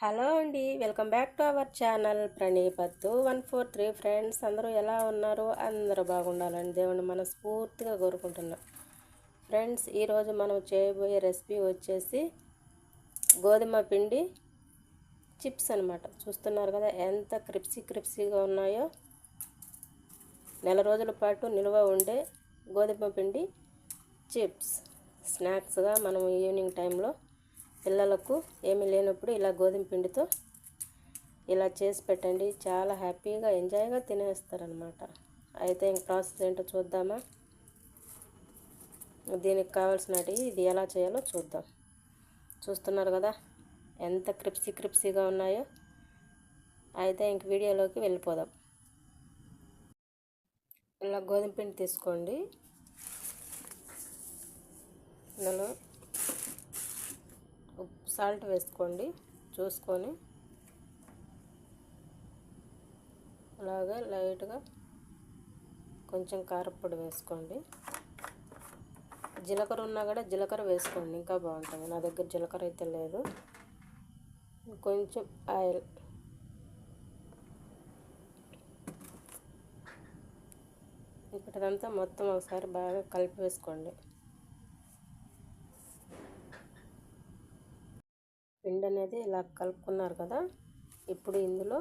Hello అండి welcome back to our channel ప్రణీపత్తు. One four three friends అందరూ ఎలా ఉన్నారు? అందరూ బాగుండాలని దేవుని మనస్ఫూర్తిగా కోరుకుంటున్నాం. ఫ్రెండ్స్ ఈరోజు మనం చేయబోయే రెసిపీ వచ్చేసి గోధుమ పిండి చిప్స్ అనమాట చూస్తున్నారు కదా ఎంత క్రిప్సీ క్రిప్సీగా ఉన్నాయో. నెల రోజుల పాటు నిల్వ ఉండే గోధుమ పిండి చిప్స్. స్నాక్స్గా మనం ఈవినింగ్ టైంలో పిల్లలకు ఏమీ లేనప్పుడు ఇలా గోధుమ పిండితో ఇలా చేసి పెట్టండి. చాలా హ్యాపీగా ఎంజాయ్గా తినేస్తారనమాట అయితే ఇంక ప్రాసెస్ ఏంటో చూద్దామా? దీనికి కావాల్సినటి ఇది ఎలా చేయాలో చూద్దాం. చూస్తున్నారు కదా ఎంత క్రిప్సీ క్రిప్సీగా ఉన్నాయో. అయితే ఇంక వీడియోలోకి వెళ్ళిపోదాం. ఇలా గోధుమ పిండి తీసుకోండి. ఇందులో సాల్ట్ వేసుకోండి చూసుకొని. అలాగే లైట్గా కొంచెం కారపొడి వేసుకోండి. జీలకర్ర ఉన్నా కూడా జీలకర్ర వేసుకోండి ఇంకా బాగుంటుంది. నా దగ్గర జీలకర్ర అయితే లేదు. కొంచెం ఆయిల్. ఇప్పటిదంతా మొత్తం ఒకసారి బాగా కలిపి వేసుకోండి. పిండి అనేది ఇలా కలుపుకున్నారు కదా ఇప్పుడు ఇందులో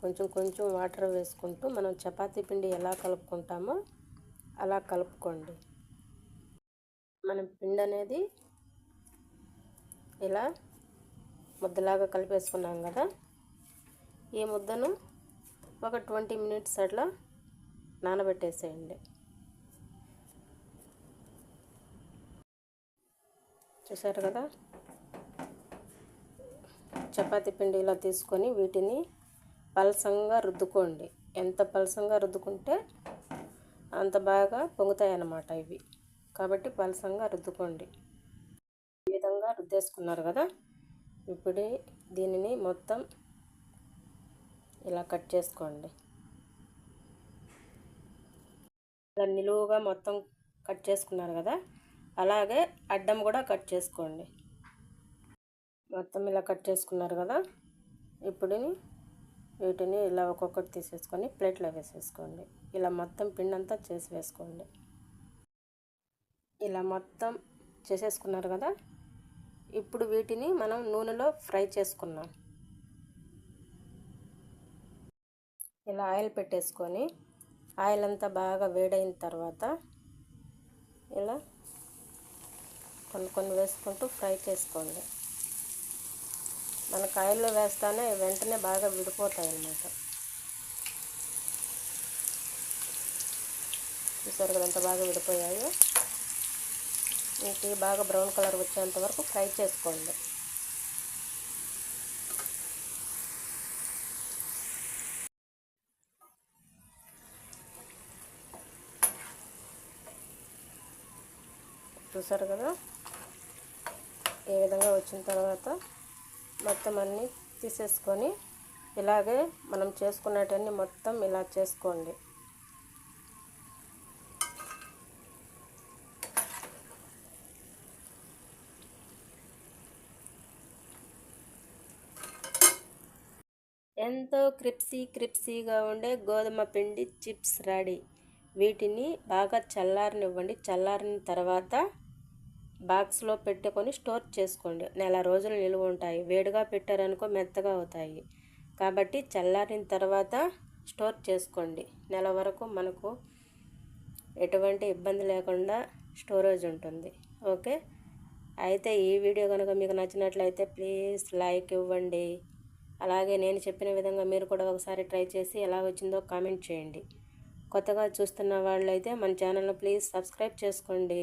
కొంచెం కొంచెం వాటర్ వేసుకుంటూ మనం చపాతీ పిండి ఎలా కలుపుకుంటామో అలా కలుపుకోండి. మనం పిండి అనేది ఇలా ముద్దలాగా కలిపేసుకున్నాం కదా ఈ ముద్దను ఒక ట్వంటీ మినిట్స్ అట్లా నానబెట్టేసేయండి. చూసారు కదా? చపాతి పిండి ఇలా తీసుకొని వీటిని పలసంగా రుద్దుకోండి. ఎంత పలసంగా రుద్దుకుంటే అంత బాగా పొంగుతాయి అన్నమాట ఇవి. కాబట్టి పలసంగా రుద్దుకోండి. ఈ విధంగా రుద్దేసుకున్నారు కదా? ఇప్పుడు దీనిని మొత్తం ఇలా కట్ చేసుకోండి. ఇలా నిలువుగా మొత్తం కట్ చేసుకున్నారు కదా? అలాగే అడ్డం కూడా కట్ చేసుకోండి. మొత్తం ఇలా కట్ చేసుకున్నారు కదా? ఇప్పుడు వీటిని ఇలా ఒక్కొక్కటి తీసేసుకొని ప్లేట్లో వేసేసుకోండి. ఇలా మొత్తం పిండి అంతా చేసి వేసుకోండి. ఇలా మొత్తం చేసేసుకున్నారు కదా? ఇప్పుడు వీటిని మనం నూనెలో ఫ్రై చేసుకున్నాం ఇలా ఆయిల్ పెట్టేసుకొని ఆయిల్ అంతా బాగా వేడైన తర్వాత ఇలా కొన్ని కొన్ని వేసుకుంటూ ఫ్రై చేసుకోండి. మన కాయల్లో వేస్తానే వెంటనే బాగా విడిపోతాయి అన్నమాట చూసారు కదా బాగా విడిపోయాయో? వీటి బాగా బ్రౌన్ కలర్ వచ్చేంత వరకు ఫ్రై చేసుకోండి. చూసారు కదా? ఏ విధంగా వచ్చిన తర్వాత మొత్తం అన్నీ తీసేసుకొని ఇలాగే మనం చేసుకున్నటన్నీ మొత్తం ఇలా చేసుకోండి. ఎంతో క్రిప్సీ క్రిప్సీగా ఉండే గోధుమ పిండి చిప్స్ రెడీ. వీటిని బాగా చల్లారనివ్వండి. చల్లారిన తర్వాత బాక్స్లో పెట్టుకొని స్టోర్ చేసుకోండి. నెల రోజులు నిలువ ఉంటాయి. వేడిగా పెట్టారనుకో మెత్తగా అవుతాయి. కాబట్టి చల్లారిన తర్వాత స్టోర్ చేసుకోండి. నెల వరకు మనకు ఎటువంటి ఇబ్బంది లేకుండా స్టోరేజ్ ఉంటుంది. ఓకే? అయితే ఈ వీడియో కనుక మీకు నచ్చినట్లయితే ప్లీజ్ లైక్ ఇవ్వండి. అలాగే నేను చెప్పిన విధంగా మీరు కూడా ఒకసారి ట్రై చేసి ఎలా వచ్చిందో కామెంట్ చేయండి. కొత్తగా చూస్తున్న వాళ్ళైతే మన ఛానల్ను ప్లీజ్ సబ్స్క్రైబ్ చేసుకోండి.